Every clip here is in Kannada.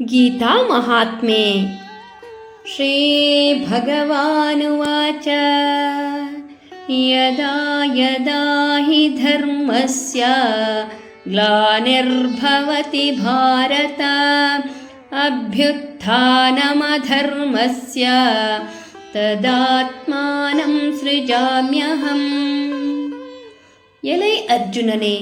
गीतामहात्म्ये श्रीभगवानुवाच। यदा यदा हि धर्मस्य ग्लानिर्भवति भारत अभ्युत्थानमधर्मस्य तदात्मानं सृजाम्यहम्। एलै अर्जुनने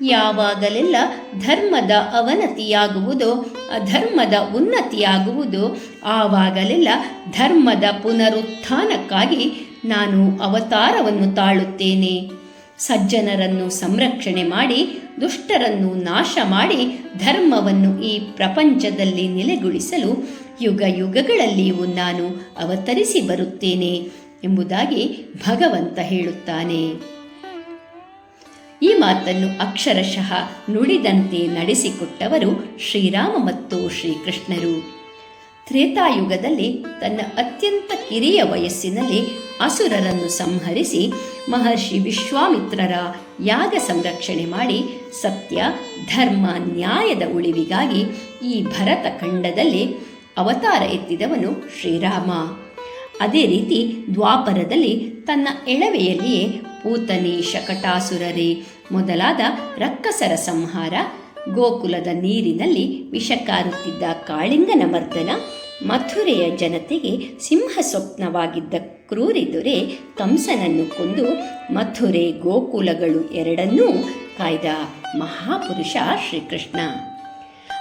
ಯಾವಾಗಲೆಲ್ಲ ಧರ್ಮದ ಅವನತಿಯಾಗುವುದೋ, ಅಧರ್ಮದ ಉನ್ನತಿಯಾಗುವುದೋ, ಆವಾಗಲೆಲ್ಲ ಧರ್ಮದ ಪುನರುತ್ಥಾನಕ್ಕಾಗಿ ನಾನು ಅವತಾರವನ್ನು ತಾಳುತ್ತೇನೆ. ಸಜ್ಜನರನ್ನು ಸಂರಕ್ಷಣೆ ಮಾಡಿ, ದುಷ್ಟರನ್ನು ನಾಶ ಮಾಡಿ, ಧರ್ಮವನ್ನು ಈ ಪ್ರಪಂಚದಲ್ಲಿ ನೆಲೆಗೊಳಿಸಲು ಯುಗ ಯುಗಗಳಲ್ಲಿಯೂ ನಾನು ಅವತರಿಸಿ ಬರುತ್ತೇನೆ ಎಂಬುದಾಗಿ ಭಗವಂತ ಹೇಳುತ್ತಾನೆ. ಈ ಮಾತನ್ನು ಅಕ್ಷರಶಃ ನುಡಿದಂತೆ ನಡೆಸಿಕೊಟ್ಟವರು ಶ್ರೀರಾಮ ಮತ್ತು ಶ್ರೀಕೃಷ್ಣರು. ತ್ರೇತಾಯುಗದಲ್ಲಿ ತನ್ನ ಅತ್ಯಂತ ಕಿರಿಯ ವಯಸ್ಸಿನಲ್ಲಿ ಅಸುರರನ್ನು ಸಂಹರಿಸಿ ಮಹರ್ಷಿ ವಿಶ್ವಾಮಿತ್ರರ ಯಾಗ ಸಂರಕ್ಷಣೆ ಮಾಡಿ ಸತ್ಯ, ಧರ್ಮ, ನ್ಯಾಯದ ಉಳಿವಿಗಾಗಿ ಈ ಭರತ ಖಂಡದಲ್ಲಿ ಅವತಾರ ಎತ್ತಿದವನು ಶ್ರೀರಾಮ. ಅದೇ ರೀತಿ ದ್ವಾಪರದಲ್ಲಿ ತನ್ನ ಎಳವೆಯಲ್ಲಿಯೇ ಪೂತನಿ ಶಕಟಾಸುರರೇ ಮೊದಲಾದ ರಕ್ಕಸರ ಸಂಹಾರ, ಗೋಕುಲದ ನೀರಿನಲ್ಲಿ ವಿಷಕಾರುತ್ತಿದ್ದ ಕಾಳಿಂಗನ ಮರ್ದನ ಮಥುರೆಯ ಜನತೆಗೆ ಸಿಂಹ ಸ್ವಪ್ನವಾಗಿದ್ದ ಕ್ರೂರಿ ದೊರೆ ಕಂಸನನ್ನು ಕೊಂದು ಮಥುರೆ ಗೋಕುಲಗಳು ಎರಡನ್ನೂ ಕಾಯ್ದ ಮಹಾಪುರುಷ ಶ್ರೀಕೃಷ್ಣ.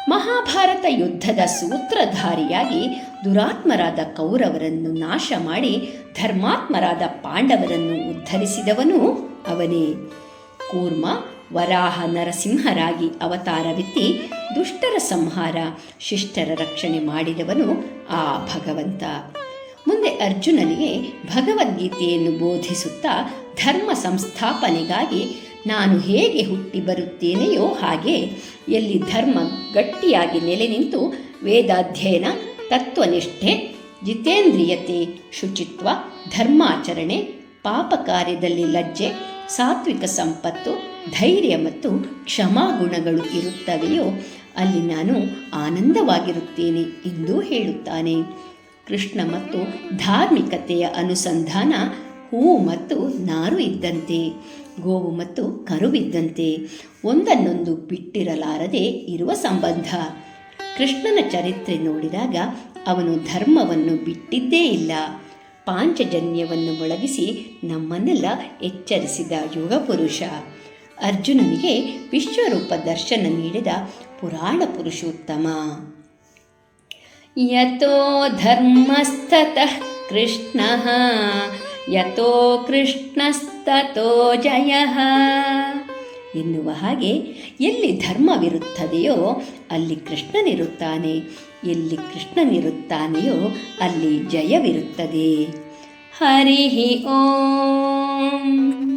ಮಹಾಭಾರತ ಯುದ್ಧದ ಸೂತ್ರಧಾರಿಯಾಗಿ ದುರಾತ್ಮರಾದ ಕೌರವರನ್ನು ನಾಶ ಮಾಡಿ ಧರ್ಮಾತ್ಮರಾದ ಪಾಂಡವರನ್ನು ಉದ್ಧರಿಸಿದವನು ಅವನೇ. ಕೂರ್ಮ ವರಾಹ ನರಸಿಂಹರಾಗಿ ಅವತಾರವೆತ್ತಿ ದುಷ್ಟರ ಸಂಹಾರ, ಶಿಷ್ಟರ ರಕ್ಷಣೆ ಮಾಡಿದವನು ಆ ಭಗವಂತ. ಮುಂದೆ ಅರ್ಜುನನಿಗೆ ಭಗವದ್ಗೀತೆಯನ್ನು ಬೋಧಿಸುತ್ತಾ ಧರ್ಮ ಸಂಸ್ಥಾಪನೆಗಾಗಿ ನಾನು ಹೇಗೆ ಹುಟ್ಟಿ ಬರುತ್ತೇನೆಯೋ ಹಾಗೆ ಎಲ್ಲಿ ಧರ್ಮ ಗಟ್ಟಿಯಾಗಿ ನೆಲೆ ನಿಂತು ವೇದಾಧ್ಯಯನ, ತತ್ವನಿಷ್ಠೆ, ಜಿತೇಂದ್ರಿಯತೆ, ಶುಚಿತ್ವ, ಧರ್ಮಾಚರಣೆ, ಪಾಪ ಕಾರ್ಯದಲ್ಲಿ ಲಜ್ಜೆ, ಸಾತ್ವಿಕ ಸಂಪತ್ತು, ಧೈರ್ಯ ಮತ್ತು ಕ್ಷಮಾಗುಣಗಳು ಇರುತ್ತವೆಯೋ ಅಲ್ಲಿ ನಾನು ಆನಂದವಾಗಿರುತ್ತೇನೆ ಎಂದು ಹೇಳುತ್ತಾನೆ. ಕೃಷ್ಣ ಮತ್ತು ಧಾರ್ಮಿಕತೆಯ ಅನುಸಂಧಾನ ಹೂ ಮತ್ತು ನಾರು ಇದ್ದಂತೆ. ಗೋವು ಮತ್ತು ಕರುವಿದ್ದಂತೆ ಒಂದನ್ನೊಂದು ಬಿಟ್ಟಿರಲಾರದೆ ಇರುವ ಸಂಬಂಧ. ಕೃಷ್ಣನ ಚರಿತ್ರೆ ನೋಡಿದಾಗ ಅವನು ಧರ್ಮವನ್ನು ಬಿಟ್ಟಿದ್ದೇ ಇಲ್ಲ. ಪಾಂಚಜನ್ಯವನ್ನು ಮೊಳಗಿಸಿ ನಮ್ಮನ್ನೆಲ್ಲ ಎಚ್ಚರಿಸಿದ ಯುಗ ಪುರುಷ ಅರ್ಜುನನಿಗೆ ವಿಶ್ವರೂಪ ದರ್ಶನ ನೀಡಿದ ಪುರಾಣ ಪುರುಷೋತ್ತಮ. ಯಥೋ ಧರ್ಮಸ್ಥತಃ ಕೃಷ್ಣ ಯತೋ ಕೃಷ್ಣಸ್ತತೋ ಜಯ ಎನ್ನುವ ಹಾಗೆ ಎಲ್ಲಿ ಧರ್ಮವಿರುತ್ತದೆಯೋ ಅಲ್ಲಿ ಕೃಷ್ಣನಿರುತ್ತಾನೆ, ಎಲ್ಲಿ ಕೃಷ್ಣನಿರುತ್ತಾನೆಯೋ ಅಲ್ಲಿ ಜಯವಿರುತ್ತದೆ. ಹರಿ ಓಂ.